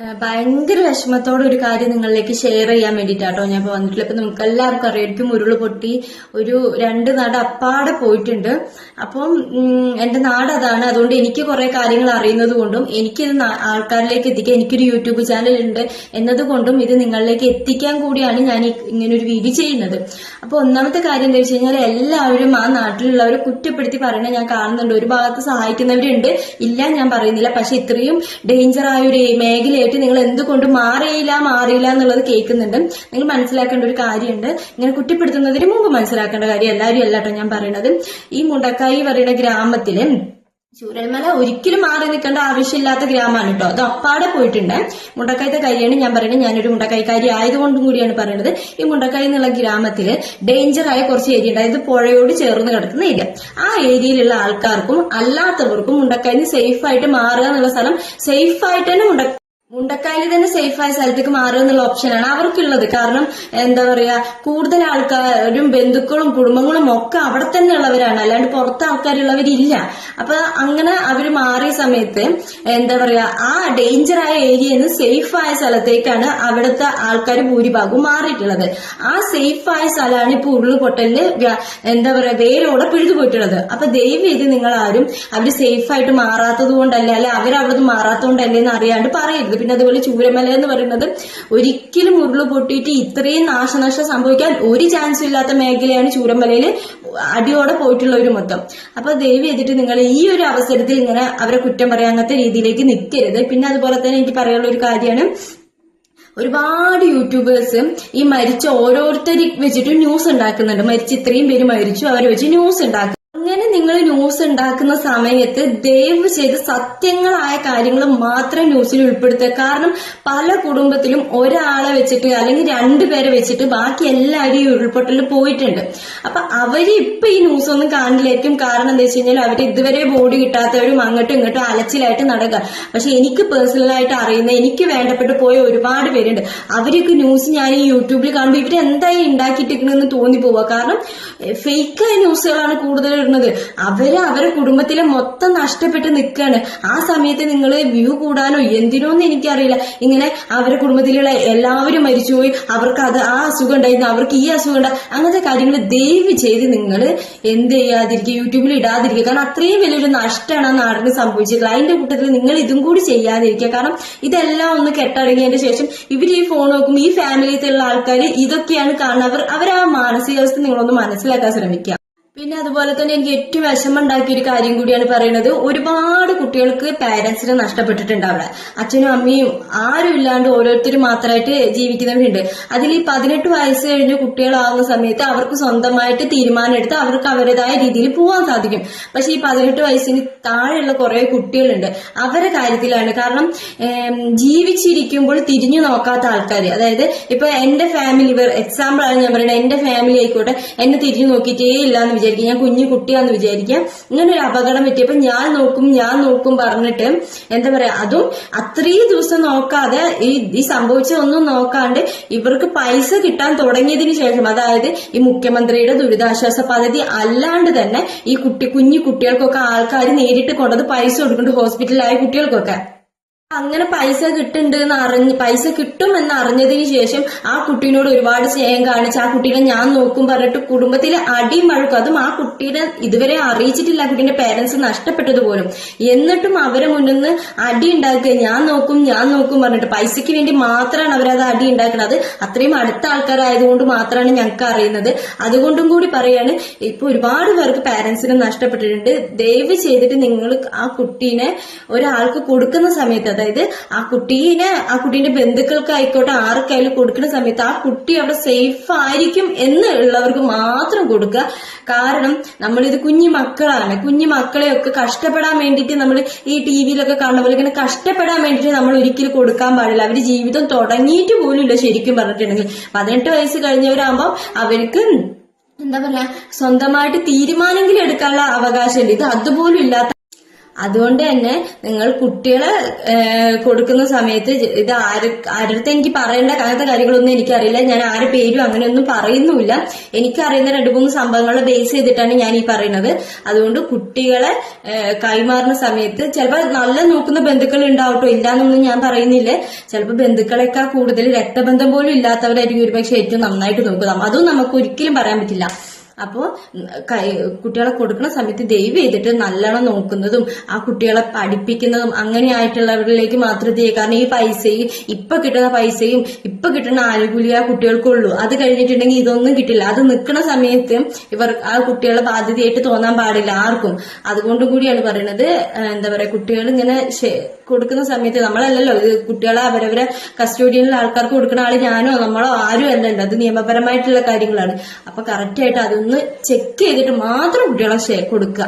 ഭയങ്കര വിഷമത്തോടെ ഒരു കാര്യം നിങ്ങളിലേക്ക് ഷെയർ ചെയ്യാൻ വേണ്ടിയിട്ടാട്ടോ ഞാൻ ഇപ്പൊ വന്നിട്ടില്ല ഇപ്പൊ നമുക്ക് എല്ലാവർക്കും അറിയായിരിക്കും ഉരുൾ പൊട്ടി ഒരു രണ്ട് നാട് അപ്പാടെ പോയിട്ടുണ്ട്. അപ്പം എന്റെ നാട് അതാണ്. അതുകൊണ്ട് എനിക്ക് കുറെ കാര്യങ്ങൾ അറിയുന്നത് കൊണ്ടും എനിക്കിത് ആൾക്കാരിലേക്ക് എത്തിക്കാൻ എനിക്കൊരു യൂട്യൂബ് ചാനൽ ഉണ്ട് എന്നതുകൊണ്ടും ഇത് നിങ്ങളിലേക്ക് എത്തിക്കാൻ കൂടിയാണ് ഞാൻ ഇങ്ങനെ ഒരു വീഡിയോ ചെയ്യുന്നത്. അപ്പൊ ഒന്നാമത്തെ കാര്യം എന്താ വെച്ച് കഴിഞ്ഞാൽ എല്ലാവരും ആ നാട്ടിലുള്ളവരെ കുറ്റപ്പെടുത്തി പറയണ ഞാൻ കാണുന്നുണ്ട്. ഒരു ഭാഗത്ത് സഹായിക്കുന്നവരുണ്ട്. ഇല്ല ഞാൻ പറയുന്നില്ല. പക്ഷെ ഇത്രയും ഡേഞ്ചർ ആയ ഒരു മേഖലയായിട്ട് നിങ്ങൾ എന്തുകൊണ്ട് മാറിയില്ല മാറിയില്ല എന്നുള്ളത് കേൾക്കുന്നുണ്ട്. നിങ്ങൾ മനസ്സിലാക്കേണ്ട ഒരു കാര്യമുണ്ട്. ഇങ്ങനെ കുറ്റപ്പെടുത്തുന്നതിന് മുമ്പ് മനസ്സിലാക്കേണ്ട കാര്യം എല്ലാവരും അല്ലാട്ടോ ഞാൻ പറയുന്നത്. ഈ മുണ്ടക്കായി പറയുന്ന ഗ്രാമത്തിൽ ചൂരൽമല ഒരിക്കലും മാറി നിൽക്കേണ്ട ആവശ്യമില്ലാത്ത ഗ്രാമമാണ് കേട്ടോ. അത് അപ്പാടെ പോയിട്ടുണ്ട്. മുണ്ടക്കായത്തെ കാര്യമാണ് ഞാൻ പറയുന്നത് ഞാനൊരു മുണ്ടക്കായിക്കാരി ആയതുകൊണ്ടും കൂടിയാണ് പറയുന്നത് ഈ മുണ്ടക്കായി എന്നുള്ള ഗ്രാമത്തിൽ ഡേഞ്ചർ ആയ കുറച്ച് ഏരിയ ഉണ്ട്. അതായത് പുഴയോട് ചേർന്ന് കിടക്കുന്ന ഏരിയ ആ ഏരിയയിലുള്ള ആൾക്കാർക്കും അല്ലാത്തവർക്കും മുണ്ടക്കായിന്ന് സേഫ് ആയിട്ട് മാറുക എന്നുള്ള സ്ഥലം സേഫ് ആയിട്ട് തന്നെ മുണ്ട മുണ്ടക്കായൽ തന്നെ സേഫായ സ്ഥലത്തേക്ക് മാറുക എന്നുള്ള ഓപ്ഷനാണ് അവർക്കുള്ളത്. കാരണം എന്താ പറയാ കൂടുതൽ ആൾക്കാരും ബന്ധുക്കളും കുടുംബങ്ങളും ഒക്കെ അവിടെ തന്നെ ഉള്ളവരാണ്. അല്ലാണ്ട് പുറത്ത് ആൾക്കാരുള്ളവരില്ല. അപ്പൊ അങ്ങനെ അവർ മാറിയ സമയത്ത് എന്താ പറയാ ആ ഡേഞ്ചർ ആയ ഏരിയയിൽ നിന്ന് സേഫ് ആയ സ്ഥലത്തേക്കാണ് അവിടുത്തെ ആൾക്കാർ ഭൂരിഭാഗവും മാറിയിട്ടുള്ളത്. ആ സേഫ് ആയ സ്ഥലമാണ് ഇപ്പൊ ഉരുളുപൊട്ടലിന് എന്താ പറയാ വേരോടെ പിഴുതു പോയിട്ടുള്ളത്. അപ്പൊ ദയവ് ചെയ്ത് നിങ്ങൾ ആരും അവർ സേഫ് ആയിട്ട് മാറാത്തത് കൊണ്ടല്ലേ അല്ലെ അവരവിടുന്ന് മാറാത്തതുകൊണ്ടല്ലേ എന്ന് അറിയാണ്ട് പറയരുത്. പിന്നെ അതുപോലെ ചൂരമല എന്ന് പറയുന്നത് ഒരിക്കലും ഉരുൾ പൊട്ടിയിട്ട് ഇത്രയും നാശനഷ്ടം സംഭവിക്കാൻ ഒരു ചാൻസ് ഇല്ലാത്ത മേഖലയാണ് ചൂരമലയിൽ അടിയോടെ ഒരു മൊത്തം. അപ്പൊ ദേവി ചെയ്തിട്ട് നിങ്ങൾ ഈ ഒരു അവസരത്തിൽ ഇങ്ങനെ അവരെ കുറ്റം പറയാൻ അങ്ങനത്തെ രീതിയിലേക്ക് നിൽക്കരുത് പിന്നെ അതുപോലെ തന്നെ എനിക്ക് പറയാനുള്ള ഒരു കാര്യമാണ്. ഒരുപാട് യൂട്യൂബേഴ്സ് ഈ മരിച്ച ഓരോരുത്തരെ വെച്ചിട്ട് ന്യൂസ് ഉണ്ടാക്കുന്നുണ്ട്. മരിച്ച ഇത്രയും പേര് മരിച്ചു അവരെ വെച്ച് ന്യൂസ് ഉണ്ടാക്കും അങ്ങനെ നിങ്ങൾ ന്യൂസ് ഉണ്ടാക്കുന്ന സമയത്ത് ദയവ് ചെയ്ത് സത്യങ്ങളായ കാര്യങ്ങൾ മാത്രം ന്യൂസിൽ ഉൾപ്പെടുത്തുക. കാരണം പല കുടുംബത്തിലും ഒരാളെ വെച്ചിട്ട് അല്ലെങ്കിൽ രണ്ടുപേരെ വെച്ചിട്ട് ബാക്കി എല്ലാവരും ഈ പോയിട്ടുണ്ട്. അപ്പൊ അവർ ഇപ്പൊ ഈ ന്യൂസ് ഒന്നും കാണില്ലായിരിക്കും കാരണം എന്താ വെച്ച് കഴിഞ്ഞാൽ അവർ ഇതുവരെ ബോഡി കിട്ടാത്തവരും അങ്ങോട്ടും ഇങ്ങോട്ടും അലച്ചിലായിട്ട് നടക്കുക. പക്ഷെ എനിക്ക് പേഴ്സണലായിട്ട് അറിയുന്ന എനിക്ക് വേണ്ടപ്പെട്ട് പോയ ഒരുപാട് പേരുണ്ട്. അവരൊക്കെ ന്യൂസ് ഞാൻ ഈ യൂട്യൂബിൽ കാണുമ്പോൾ ഇവരെന്തായി ഉണ്ടാക്കിയിട്ടിരിക്കണമെന്ന് തോന്നി തോന്നിപ്പോവുക കാരണം ഫേക്കായ ന്യൂസുകളാണ് കൂടുതൽ ഇടുന്നത്. അവർ അവരെ കുടുംബത്തിലെ മൊത്തം നഷ്ടപ്പെട്ട് നിൽക്കുകയാണ്. ആ സമയത്ത് നിങ്ങൾ വ്യൂ കൂടാനോ എന്തിനോന്ന് എനിക്കറിയില്ല. ഇങ്ങനെ അവരെ കുടുംബത്തിലുള്ള എല്ലാവരും മരിച്ചുപോയി. അവർക്ക് അത് ആ അസുഖം ഉണ്ടായിരുന്നു. അവർക്ക് ഈ അസുഖം ഉണ്ടായി അങ്ങനത്തെ കാര്യങ്ങൾ ദയവ് ചെയ്ത് നിങ്ങൾ എന്ത് ചെയ്യാതിരിക്കുക? യൂട്യൂബിൽ ഇടാതിരിക്കുക. കാരണം അത്രയും വലിയൊരു നഷ്ടമാണ് ആ നാടിന് സംഭവിച്ചത് അതിന്റെ കൂട്ടത്തിൽ നിങ്ങൾ ഇതും കൂടി ചെയ്യാതിരിക്കുക. കാരണം ഇതെല്ലാം ഒന്ന് കെട്ടടങ്ങിയതിന് ശേഷം ഇവർ ഈ ഫോൺ നോക്കും ഈ ഫാമിലിയിലുള്ള ആൾക്കാർ ഇതൊക്കെയാണ് കാരണം അവർ അവർ ആ മാനസികാവസ്ഥ നിങ്ങളൊന്ന് മനസ്സിലാക്കാൻ ശ്രമിക്കുക. പിന്നെ അതുപോലെ തന്നെ എനിക്ക് ഏറ്റവും വിഷമം ഉണ്ടാക്കിയ ഒരു കാര്യം കൂടിയാണ് പറയുന്നത്. ഒരുപാട് കുട്ടികൾക്ക് പാരന്റ്സിനെ നഷ്ടപ്പെട്ടിട്ടുണ്ട് അവിടെ. അച്ഛനും അമ്മയും ആരും ഇല്ലാണ്ട് ഓരോരുത്തരും മാത്രമായിട്ട് ജീവിക്കുന്നവരുണ്ട്. അതിൽ ഈ പതിനെട്ട് വയസ്സ് കഴിഞ്ഞ് കുട്ടികളാകുന്ന സമയത്ത് അവർക്ക് സ്വന്തമായിട്ട് തീരുമാനം എടുത്ത് അവർക്ക് അവരുടേതായ രീതിയിൽ പോകാൻ സാധിക്കും. പക്ഷെ ഈ പതിനെട്ട് വയസ്സിന് താഴെയുള്ള കുറെ കുട്ടികളുണ്ട്. അവരുടെ കാര്യത്തിലാണ് കാരണം ജീവിച്ചിരിക്കുമ്പോൾ തിരിഞ്ഞു നോക്കാത്ത ആൾക്കാർ അതായത് ഇപ്പൊ എന്റെ ഫാമിലി എക്സാമ്പിൾ ആണ് ഞാൻ പറയുന്നത്. എന്റെ ഫാമിലി ആയിക്കോട്ടെ എന്നെ തിരിഞ്ഞു നോക്കിയിട്ടേ ഇല്ല എന്ന് വിചാരിക്കും. ഞാൻ കുഞ്ഞു കുട്ടിയാന്ന് വിചാരിക്കാം. ഇങ്ങനെ ഒരു അപകടം പറ്റിയപ്പോ ഞാൻ നോക്കും ഞാൻ നോക്കും പറഞ്ഞിട്ട് എന്താ പറയാ അതും അത്രയും ദിവസം നോക്കാതെ ഈ ഈ സംഭവിച്ചതൊന്നും നോക്കാണ്ട് ഇവർക്ക് പൈസ കിട്ടാൻ തുടങ്ങിയതിന് ശേഷം അതായത് ഈ മുഖ്യമന്ത്രിയുടെ ദുരിതാശ്വാസ പദ്ധതി അല്ലാണ്ട് തന്നെ ഈ കുട്ടി കുഞ്ഞു കുട്ടികൾക്കൊക്കെ ആൾക്കാർ നേരിട്ട് കൊണ്ടത് പൈസ കൊടുക്കുന്നുണ്ട് ഹോസ്പിറ്റലിലായ കുട്ടികൾക്കൊക്കെ. അങ്ങനെ പൈസ കിട്ടുന്നുണ്ട് എന്ന് അറിഞ്ഞ് പൈസ കിട്ടും എന്ന് അറിഞ്ഞതിന് ശേഷം ആ കുട്ടീനോട് ഒരുപാട് സ്നേഹം കാണിച്ച് ആ കുട്ടീനെ ഞാൻ നോക്കും പറഞ്ഞിട്ട് കുടുംബത്തിലെ അടിയും വഴക്കും അതും ആ കുട്ടീനെ ഇതുവരെ അറിയിച്ചിട്ടില്ല. കുട്ടീന്റെ പേരൻസ് നഷ്ടപ്പെട്ടത് പോലും. എന്നിട്ടും അവരെ മുന്നിൽ നിന്ന് അടി ഉണ്ടാക്കുക. ഞാൻ നോക്കും ഞാൻ നോക്കും പറഞ്ഞിട്ട് പൈസയ്ക്ക് വേണ്ടി മാത്രമാണ് അവരത് അടി ഉണ്ടാക്കുന്നത്. അത്രയും അടുത്ത ആൾക്കാരായതുകൊണ്ട് മാത്രമാണ് ഞങ്ങൾക്ക് അറിയുന്നത്. അതുകൊണ്ടും കൂടി പറയാണ് ഇപ്പൊ ഒരുപാട് പേർക്ക് പേരൻസിനെ നഷ്ടപ്പെട്ടിട്ടുണ്ട്. ദയവ് ചെയ്തിട്ട് നിങ്ങൾ ആ കുട്ടീനെ ഒരാൾക്ക് കൊടുക്കുന്ന സമയത്ത് അതായത് ആ കുട്ടീനെ ആ കുട്ടീന്റെ ബന്ധുക്കൾക്കായിക്കോട്ടെ ആർക്കായാലും കൊടുക്കുന്ന സമയത്ത് ആ കുട്ടി അവിടെ സേഫ് ആയിരിക്കും എന്ന് ഉള്ളവർക്ക് മാത്രം കൊടുക്കുക. കാരണം നമ്മളിത് കുഞ്ഞു മക്കളാണ്. കുഞ്ഞു മക്കളെയൊക്കെ കഷ്ടപ്പെടാൻ വേണ്ടിയിട്ട് നമ്മൾ ഈ ടി വിയിലൊക്കെ കാണുന്ന പോലെ ഇങ്ങനെ കഷ്ടപ്പെടാൻ വേണ്ടിയിട്ട് നമ്മൾ ഒരിക്കലും കൊടുക്കാൻ പാടില്ല. അവർ ജീവിതം തുടങ്ങിയിട്ട് പോലും ഇല്ല ശരിക്കും പറഞ്ഞിട്ടുണ്ടെങ്കിൽ. പതിനെട്ട് വയസ്സ് കഴിഞ്ഞവരാകുമ്പോൾ അവർക്ക് എന്താ പറയാ സ്വന്തമായിട്ട് തീരുമാനമെങ്കിലും എടുക്കാനുള്ള അവകാശമുണ്ട്. ഇത് അതുപോലും ഇല്ലാത്ത അതുകൊണ്ട് തന്നെ നിങ്ങൾ കുട്ടികളെ കൊടുക്കുന്ന സമയത്ത് ഇത് ആര് ആരുടെ എനിക്ക് പറയേണ്ട അങ്ങനത്തെ കാര്യങ്ങളൊന്നും എനിക്കറിയില്ല. ഞാൻ ആരുടെ പേരും അങ്ങനെയൊന്നും പറയുന്നുമില്ല. എനിക്കറിയുന്ന രണ്ട് മൂന്ന് സംഭവങ്ങളെ ബേസ് ചെയ്തിട്ടാണ് ഞാൻ ഈ പറയുന്നത്. അതുകൊണ്ട് കുട്ടികളെ കൈമാറുന്ന സമയത്ത് ചിലപ്പോൾ നല്ല നോക്കുന്ന ബന്ധുക്കൾ ഉണ്ടാവട്ടോ. ഇല്ലാന്നൊന്നും ഞാൻ പറയുന്നില്ല. ചിലപ്പോൾ ബന്ധുക്കളെക്കാൾ കൂടുതൽ രക്തബന്ധം പോലും ഇല്ലാത്തവരായിരിക്കും ഒരുപക്ഷെ ഏറ്റവും നന്നായിട്ട് നോക്കുക അതും നമുക്ക് ഒരിക്കലും പറയാൻ പറ്റില്ല. അപ്പോൾ കുട്ടികളെ കൊടുക്കുന്ന സമയത്ത് ദൈവം ചെയ്തിട്ട് നല്ലോണം നോക്കുന്നതും ആ കുട്ടികളെ പഠിപ്പിക്കുന്നതും അങ്ങനെ അങ്ങനെയായിട്ടുള്ളവരിലേക്ക് മാത്രം ചെയ്യുക കാരണം ഈ പൈസയും ഇപ്പൊ കിട്ടുന്ന പൈസയും ഇപ്പൊ കിട്ടുന്ന ആനുകൂല്യം ആ കുട്ടികൾക്കുള്ളൂ. അത് കഴിഞ്ഞിട്ടുണ്ടെങ്കിൽ ഇതൊന്നും കിട്ടില്ല. അത് നിൽക്കുന്ന സമയത്ത് ഇവർ ആ കുട്ടികളെ ബാധ്യതയായിട്ട് തോന്നാൻ പാടില്ല ആർക്കും. അതുകൊണ്ട് കൂടിയാണ് പറയുന്നത് എന്താ പറയാ കുട്ടികൾ ഇങ്ങനെ കൊടുക്കുന്ന സമയത്ത് നമ്മളല്ലല്ലോ ഇത് കുട്ടികളെ അവരവരെ കസ്റ്റഡിയിലുള്ള ആൾക്കാർക്ക് കൊടുക്കുന്ന ആൾ ഞാനോ നമ്മളോ ആരും അല്ലല്ലോ അത് നിയമപരമായിട്ടുള്ള കാര്യങ്ങളാണ്. അപ്പൊ കറക്റ്റ് ആയിട്ട് അതൊന്ന് ചെക്ക് ചെയ്തിട്ട് മാത്രം കുട്ടികളെ കൊടുക്കുക.